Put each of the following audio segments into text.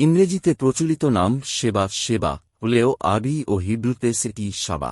ইংরেজিতে প্রচলিত নাম সেবা সেবা হলেও আরবি ও হিব্রুতে সেটি সাবা।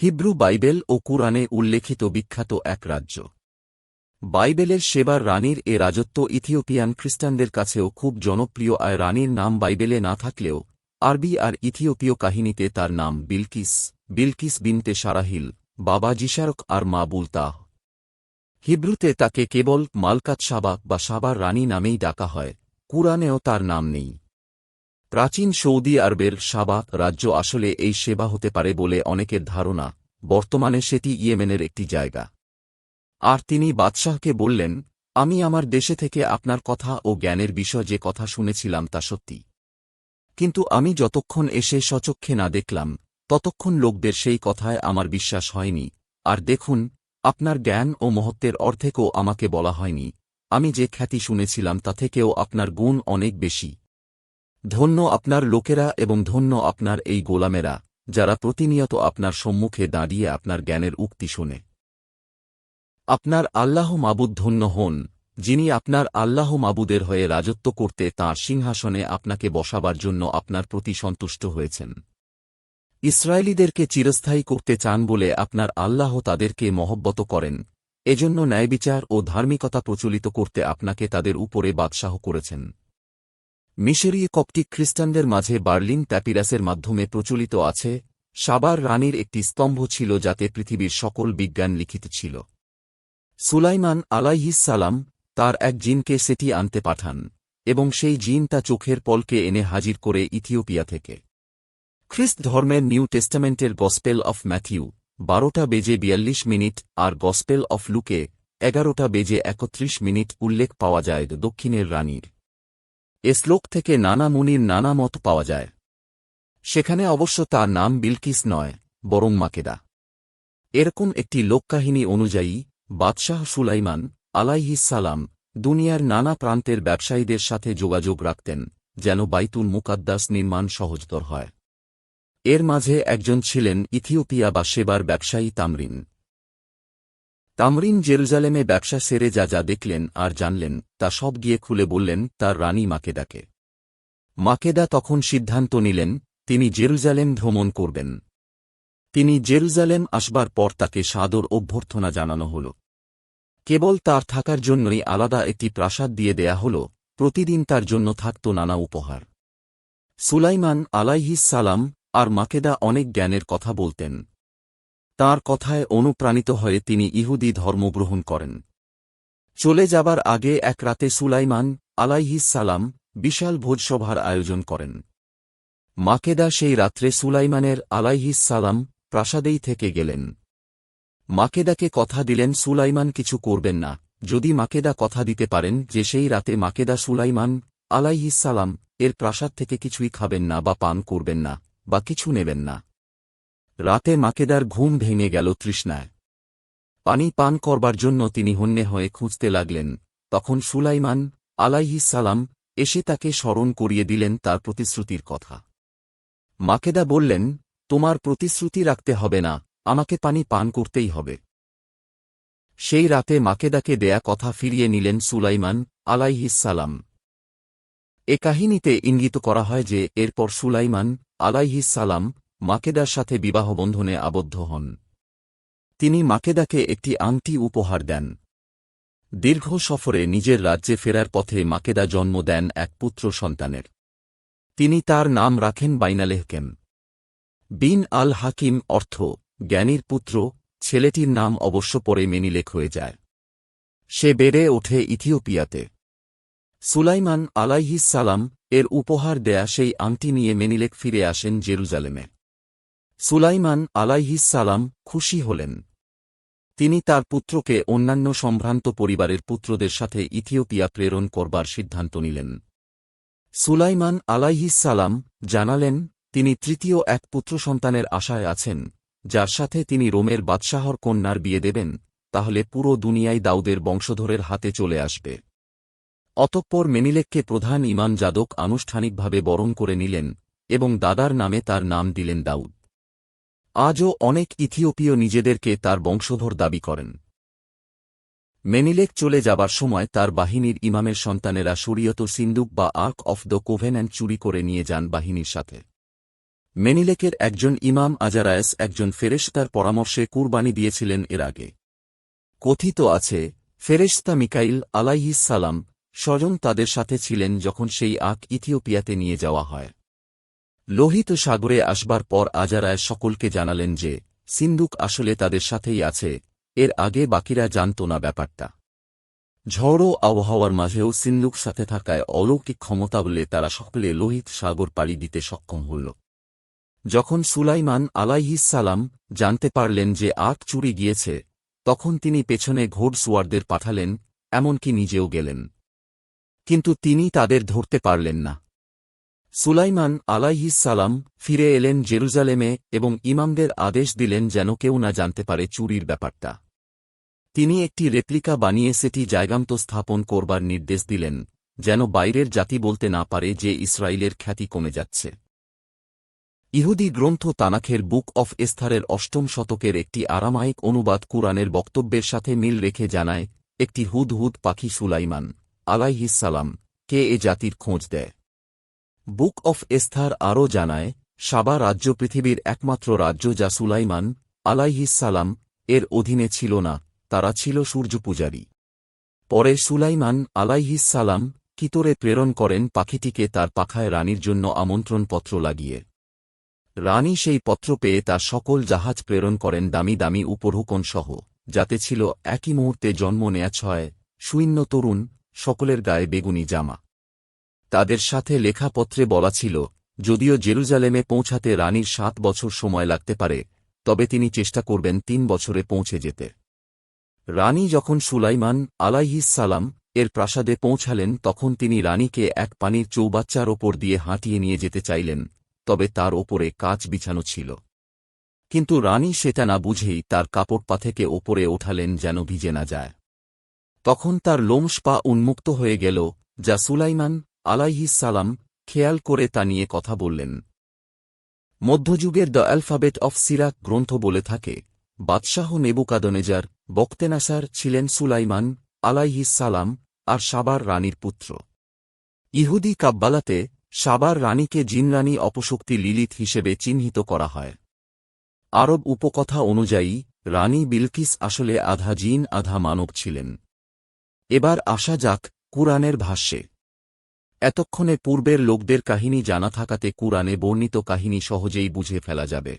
হিব্রু বাইবেল ও কুরআনে উল্লেখিত বিখ্যাত এক রাজ্য। বাইবেলের সেবার রানীর এ রাজত্ব ইথিওপিয়ান খ্রিস্টানদের কাছেও খুব জনপ্রিয় আর রানীর নাম বাইবেলে না থাকলেও আরবি আর ইথিওপীয় কাহিনীতে তার নাম বিলকিস বিলকিস বিনতে সারাহিল, বাবা জিশারক আর মা বুলতাহ। হিব্রুতে তাকে কেবল মালকাত সাবা বা সাবার রানী নামেই ডাকা হয়। কুরআনেও তার নাম নেই। প্রাচীন সৌদি আরবের সাবা রাজ্য আসলে এই সেবা হতে পারে বলে অনেকের ধারণা, বর্তমানে সেটি ইয়েমেনের একটি জায়গা। আর তিনি বাদশাহকে বললেন, আমি আমার দেশে থেকে আপনার কথা ও জ্ঞানের বিষয় যে কথা শুনেছিলাম তা সত্যি। কিন্তু আমি যতক্ষণ এসে সচক্ষে না দেখলাম, ততক্ষণ লোকদের সেই কথায় আমার বিশ্বাস হয়নি। আর দেখুন, আপনার জ্ঞান ও মহত্বের অর্ধেকও আমাকে বলা হয়নি। আমি যে খ্যাতি শুনেছিলাম তা থেকেও আপনার গুণ অনেক বেশি। ধন্য আপনার লোকেরা এবং ধন্য আপনার এই গোলামেরা, যারা প্রতিনিয়ত আপনার সম্মুখে দাঁড়িয়ে আপনার জ্ঞানের উক্তি শোনে। আপনার আল্লাহ মাবুদ ধন্য হন, যিনি আপনার আল্লাহ মাবুদের হয়ে রাজত্ব করতে তাঁর সিংহাসনে আপনাকে বসাবার জন্য আপনার প্রতি সন্তুষ্ট হয়েছেন। ইসরায়েলিদেরকে চিরস্থায়ী করতে চান বলে আপনার আল্লাহ তাদেরকে মহব্বত করেন। এজন্য ন্যায়বিচার ও ধার্মিকতা প্রচলিত করতে আপনাকে তাদের উপরে বাদশাহ করেছেন। মিশরীয় কপটিক খ্রিস্টানদের মাঝে বার্লিন প্যাপিরাসের মাধ্যমে প্রচলিত আছে, সাবার রানীর একটি স্তম্ভ ছিল যাতে পৃথিবীর সকল বিজ্ঞান লিখিত ছিল। সুলাইমান সালাম তার এক জিনকে সেটি আনতে পাঠান, এবং সেই জিন তা চোখের পলকে এনে হাজির করে ইথিওপিয়া থেকে। খ্রিস্ট ধর্মের নিউ টেস্টামেন্টের গসপেল অফ ম্যাথিউ বারোটা বেজে বিয়াল্লিশ মিনিট আর গসপেল অফ লুকে এগারোটা বেজে একত্রিশ মিনিট উল্লেখ পাওয়া যায় দক্ষিণের রানীর। এ শ্লোক থেকে নানা মুনির নানা মত পাওয়া যায়। সেখানে অবশ্য তার নাম বিলকিস নয়, বরং মাকেদা। এরকম একটি লোককাহিনী অনুযায়ী, বাদশাহ সুলাইমান সালাম দুনিয়ার নানা প্রান্তের ব্যবসায়ীদের সাথে যোগাযোগ রাখতেন, যেন বাইতুল মুকাদ্দাস নির্মাণ সহজতর হয়। এর মাঝে একজন ছিলেন ইথিওপিয়া বা সেবার ব্যবসায়ী তামরিন। তামরিন জেরুজালেমে ব্যবসা সেরে যা যা দেখলেন আর জানলেন, তা সব গিয়ে খুলে বললেন, তার রানী মাকেদাকে। মাকেদা তখন সিদ্ধান্ত নিলেন, তিনি জেরুজালেম ভ্রমণ করবেন। তিনি জেরুজালেম আসবার পর তাকে সাদর অভ্যর্থনা জানানো হল। কেবল তার থাকার জন্যই আলাদা একটি প্রাসাদ দিয়ে দেয়া হল, প্রতিদিন তার জন্য থাকত নানা উপহার। সুলাইমান আলাইহিস সালাম আর মাকেদা অনেক জ্ঞানের কথা বলতেন। তার কথায় অনুপ্রাণিত হয়ে তিনি ইহুদি ধর্ম গ্রহণ করেন। চলে যাবার আগে এক রাতে সুলাইমান সালাম বিশাল ভোজসভার আয়োজন করেন। মাকেদা সেই রাত্রে সুলাইমানের সালাম প্রাসাদেই থেকে গেলেন। মাকেদাকে কথা দিলেন, সুলাইমান, কিছু করবেন না। যদি মাকেদা কথা দিতে পারেন যে সেই রাতে মাকেদা সুলাইমান সালাম এর প্রাসাদ থেকে কিছুই খাবেন না বা পান করবেন না বা কিছু নেবেন না। রাতে মাকেদার ঘুম ভেঙে গেল তৃষ্ণায়। পানি পান করবার জন্য তিনি হন্যে হয়ে খুঁজতে লাগলেন, তখন সুলাইমান সালাম এসে তাকে স্মরণ করিয়ে দিলেন তার প্রতিশ্রুতির কথা। মাকেদা বললেন, তোমার প্রতিশ্রুতি রাখতে হবে না, আমাকে পানি পান করতেই হবে। সেই রাতে মাকেদাকে দেয়া কথা ফিরিয়ে নিলেন সুলাইমান সালাম। এ কাহিনীতে ইঙ্গিত করা হয় যে, এরপর সুলাইমান আলাইহিস সালাম, মাকেদার সাথে বিবাহবন্ধনে আবদ্ধ হন। তিনি মাকেদাকে একটি আংটি উপহার দেন। দীর্ঘ সফরে নিজের রাজ্যে ফেরার পথে মাকেদা জন্ম দেন এক পুত্র সন্তানের। তিনি তার নাম রাখেন বাইনালেহকেম। বিন আল হাকিম অর্থ, জ্ঞানীর পুত্র, ছেলেটির নাম অবশ্য পরে মেনিলেখ হয়ে যায়। সে বেড়ে ওঠে ইথিওপিয়াতে। সুলাইমান সালাম এর উপহার দেয়া সেই আংটি নিয়ে মেনিলেক ফিরে আসেন জেরুজালেমে। সুলাইমান সালাম খুশি হলেন। তিনি তার পুত্রকে অন্যান্য সম্ভ্রান্ত পরিবারের পুত্রদের সাথে ইথিওপিয়া প্রেরণ করবার সিদ্ধান্ত নিলেন। সুলাইমান সালাম জানালেন, তিনি তৃতীয় এক পুত্র সন্তানের আশায় আছেন, যার সাথে তিনি রোমের বাদশাহর কন্যার বিয়ে দেবেন, তাহলে পুরো দুনিয়ায় দাউদের বংশধরের হাতে চলে আসবে। অতঃপর মেনিলেককে প্রধান ইমান যাদক আনুষ্ঠানিকভাবে বরণ করে নিলেন, এবং দাদার নামে তার নাম দিলেন দাউদ। আজও অনেক ইথিওপীয় নিজেদেরকে তার বংশধর দাবি করেন। মেনিলেক চলে যাবার সময় তার বাহিনীর ইমামের সন্তানেরা শরীয়ত সিন্দুক বা আর্ক অফ দ্য কোভেন্যান্ট চুরি করে নিয়ে যান বাহিনীর সাথে। মেনিলেকের একজন ইমাম আজারায়েস একজন ফেরেশতার পরামর্শে কুরবানি দিয়েছিলেন এর আগে। কথিত আছে, ফেরেশতা মিকাইল আলাইহিস সালাম স্বজন তাদের সাথে ছিলেন যখন সেই আখ ইথিওপিয়াতে নিয়ে যাওয়া হয়। লোহিত সাগরে আসবার পর আজারায় সকলকে জানালেন যে সিন্দুক আসলে তাদের সাথেই আছে, এর আগে বাকিরা জানত না ব্যাপারটা। ঝড়ো আবহাওয়ার মাঝেও সিন্দুক সাথে থাকায় অলৌকিক ক্ষমতা বলে তারা সকলে লোহিত সাগর পাড়ি দিতে সক্ষম হল। যখন সুলাইমান সালাম জানতে পারলেন যে আখ চুরি গিয়েছে, তখন তিনি পেছনে ঘোড়সুয়ারদের পাঠালেন, এমনকি নিজেও গেলেন। কিন্তু তিনি তাদের ধরতে পারলেন না। সুলাইমান সালাম ফিরে এলেন জেরুজালেমে এবং ইমামদের আদেশ দিলেন যেন কেউ না জানতে পারে চুরির ব্যাপারটা। তিনি একটি রেপ্লিকা বানিয়ে সেটি জায়গান্ত স্থাপন করবার নির্দেশ দিলেন, যেন বাইরের জাতি বলতে না পারে যে ইসরায়েলের খ্যাতি কমে যাচ্ছে। ইহুদি গ্রন্থ তানাখের বুক অফ এস্থারের অষ্টম শতকের একটি আরামায়িক অনুবাদ কুরআনের বক্তব্যের সাথে মিল রেখে জানায়, একটি হুদ হুদ পাখি সুলাইমান। আলাইহিসালাম কে এ জাতির খোঁজ দেয়? বুক অফ এস্থার আরও জানায়, সাবা রাজ্য পৃথিবীর একমাত্র রাজ্য যা সুলাইমান আলাইহিসালাম এর অধীনে ছিল না, তারা ছিল সূর্যপূজারী। পরে সুলাইমান আলাইহিসালাম কিতরে প্রেরণ করেন পাখিটিকে তার পাখায় রানীর জন্য আমন্ত্রণপত্র লাগিয়ে। রানী সেই পত্র পেয়ে তার সকল জাহাজ প্রেরণ করেন দামি দামি উপঢৌকন সহ যাতে ছিল একই মুহূর্তে জন্ম নেয়া ছয়, শূন্য তরুণ সকলের গায়ে বেগুনি জামা। তাদের সাথে লেখাপত্রে বলা ছিল, যদিও জেরুজালেমে পৌঁছাতে রানীর সাত বছর সময় লাগতে পারে, তবে তিনি চেষ্টা করবেন তিন বছরে পৌঁছে যেতে। রানী যখন সুলাইমান সালাম এর প্রাসাদে পৌঁছালেন, তখন তিনি রানীকে এক পানির চৌবাচ্চার ওপর দিয়ে হাঁটিয়ে নিয়ে যেতে চাইলেন, তবে তার ওপরে কাচ বিছানো ছিল। কিন্তু রানী সেটা না বুঝেই তার কাপড় পা থেকে ওপরে ওঠালেন যেন ভিজে না যায়। তখন তার লোমস পা উন্মুক্ত হয়ে গেল, যা সুলাইমান সালাম খেয়াল করে তা নিয়ে কথা বললেন। মধ্যযুগের দ্য অ্যালফাবেট অফ সিরাক গ্রন্থ বলে থাকে, বাদশাহ নেবুকাদনেজার বক্তেনাসার ছিলেন সুলাইমান সালাম আর সাবার রানীর পুত্র। ইহুদি কাব্বালাতে সাবার রানীকে জিনরানী অপশক্তি লিলিত হিসেবে চিহ্নিত করা হয়। আরব উপকথা অনুযায়ী, রানী বিলকিস আসলে আধা জিন, আধা মানব ছিলেন। এবার আসা যাক কুরআনের ভাষ্যে। এতক্ষণে পূর্বের লোকদের কাহিনী জানা থাকাতে কুরআনে বর্ণিত কাহিনী সহজেই বুঝে ফেলা যাবে।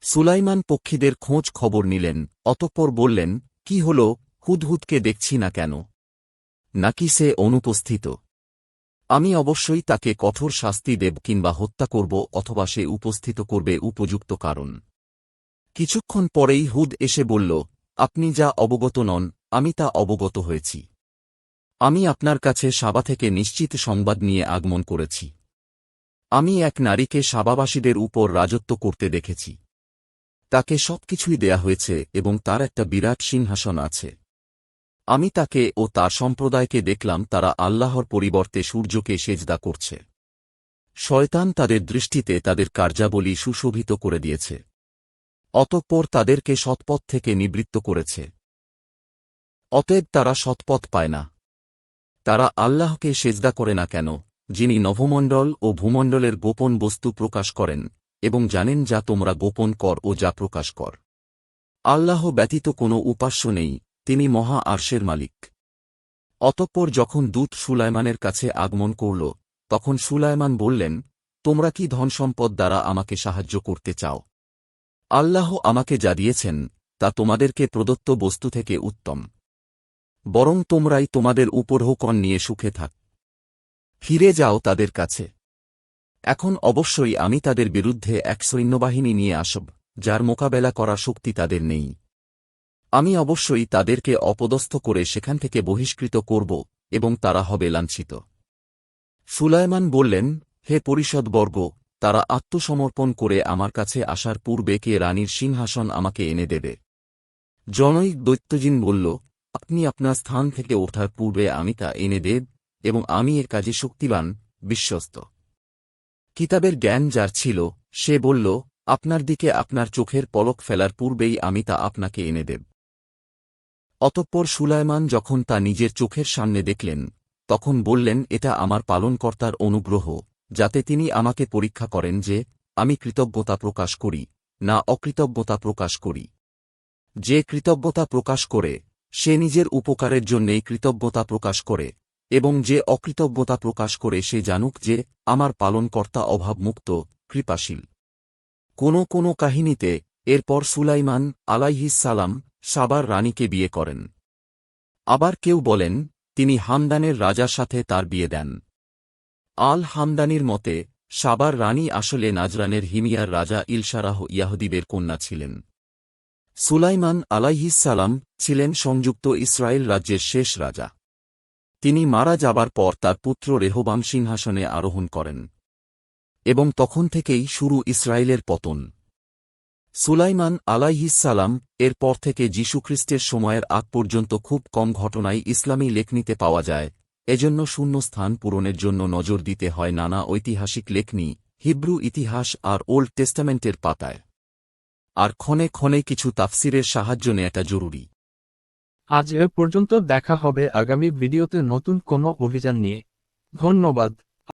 সুলাইমান পক্ষীদের খোঁজ খবর নিলেন, অতঃপর বললেন, কি হল? হুদহুদকে দেখছি না কেন? নাকি সে অনুপস্থিত? আমি অবশ্যই তাকে কঠোর শাস্তি দেব কিংবা হত্যা করব অথবা সে উপস্থিত করবে উপযুক্ত কারণ। কিছুক্ষণ পরেই হুদ এসে বলল, আপনি যা অবগত নন আমি তা অবগত হয়েছি। আমি আপনার কাছে সাবা থেকে নিশ্চিত সংবাদ নিয়ে আগমন করেছি। আমি এক নারীকে সাবাবাসীদের উপর রাজত্ব করতে দেখেছি। তাকে সবকিছুই দেয়া হয়েছে এবং তার একটা বিরাট সিংহাসন আছে। আমি তাকে ও তার সম্প্রদায়কে দেখলাম তারা আল্লাহর পরিবর্তে সূর্যকে সেজদা করছে। শয়তান তাদের দৃষ্টিতে তাদের কার্যাবলী সুশোভিত করে দিয়েছে। অতঃপর তাদেরকে সৎপথ থেকে নিবৃত্ত করেছে। অতএব তারা সৎপথ পায় না। তারা আল্লাহকে সেজদা করে না কেন, যিনি নভমণ্ডল ও ভূমণ্ডলের গোপন বস্তু প্রকাশ করেন, এবং জানেন যা তোমরা গোপন কর ও যা প্রকাশ কর। আল্লাহ ব্যতীত কোনো উপাস্য নেই, তিনি মহা আর্শের মালিক। অতঃপর যখন দূত সুলাইমানের কাছে আগমন করল, তখন সুলাইমান বললেন, তোমরা কি ধনসম্পদ দ্বারা আমাকে সাহায্য করতে চাও? আল্লাহ আমাকে যা দিয়েছেন, তা তোমাদেরকে প্রদত্ত বস্তু থেকে উত্তম। বরং তোমরাই তোমাদের উপরহকন নিয়ে সুখে থাক। ফিরে যাও তাদের কাছে। এখন অবশ্যই আমি তাদের বিরুদ্ধে এক সৈন্যবাহিনী নিয়ে আসব, যার মোকাবেলা করা শক্তি তাদের নেই। আমি অবশ্যই তাদেরকে অপদস্থ করে সেখান থেকে বহিষ্কৃত করব, এবং তারা হবে লাঞ্ছিত। সুলায়মান বললেন, হে পরিষদবর্গ, তারা আত্মসমর্পণ করে আমার কাছে আসার পূর্বে কে রানীর সিংহাসন আমাকে এনে দেবে? জনৈক দৈত্যজিন বলল আপনি আপনার স্থান থেকে ওঠার পূর্বে আমি তা এনে দেব এবং আমি এর কাজে শক্তিবান, বিশ্বস্ত। কিতাবের জ্ঞান যার ছিল, সে বলল, আপনার দিকে আপনার চোখের পলক ফেলার পূর্বেই আমি তা আপনাকে এনে দেব। অতঃপর সুলাইমান যখন তা নিজের চোখের সামনে দেখলেন, তখন বললেন, এটা আমার পালনকর্তার অনুগ্রহ, যাতে তিনি আমাকে পরীক্ষা করেন যে, আমি কৃতজ্ঞতা প্রকাশ করি, না অকৃতজ্ঞতা প্রকাশ করি। যে কৃতজ্ঞতা প্রকাশ করে সে নিজের উপকারের জন্যেই কৃতজ্ঞতা প্রকাশ করে, এবং যে অকৃতজ্ঞতা প্রকাশ করে সে জানুক যে, আমার পালনকর্তা অভাবমুক্ত, কৃপাশীল। কোনো কোনো কাহিনীতে, এরপর সুলাইমান আলাইহিস সালাম সাবার রানীকে বিয়ে করেন। আবার কেউ বলেন, তিনি হামদানের রাজার সাথে তার বিয়ে দেন। আল হামদানির মতে, সাবার রানী আসলে নাজরানের হিমিয়ার রাজা ইলশারাহ ইয়াহুদিবের কন্যা ছিলেন। সুলাইমান আলাইহিসালাম ছিলেন সংযুক্ত ইসরায়েল রাজ্যের শেষ রাজা। তিনি মারা যাবার পর তার পুত্র রেহবাম সিংহাসনে আরোহণ করেন এবং তখন থেকেই শুরু ইসরায়েলের পতন। সুলাইমান আলাইহিসালাম এর পর থেকে যীশুখ্রিস্টের সময়ের আগ পর্যন্ত খুব কম ঘটনায় ইসলামী লেখনীতে পাওয়া যায়, এজন্য শূন্য স্থান পূরণের জন্য নজর দিতে হয় নানা ঐতিহাসিক লেখনী, হিব্রু ইতিহাস আর ওল্ড টেস্টামেন্টের পাতায়। আর ক্ষণে ক্ষণে কিছু তাফসিরের সাহায্য নেওয়াটা জরুরি। আজ এ পর্যন্ত দেখা হবে আগামী ভিডিওতে নতুন কোনো অভিযান নিয়ে। ধন্যবাদ।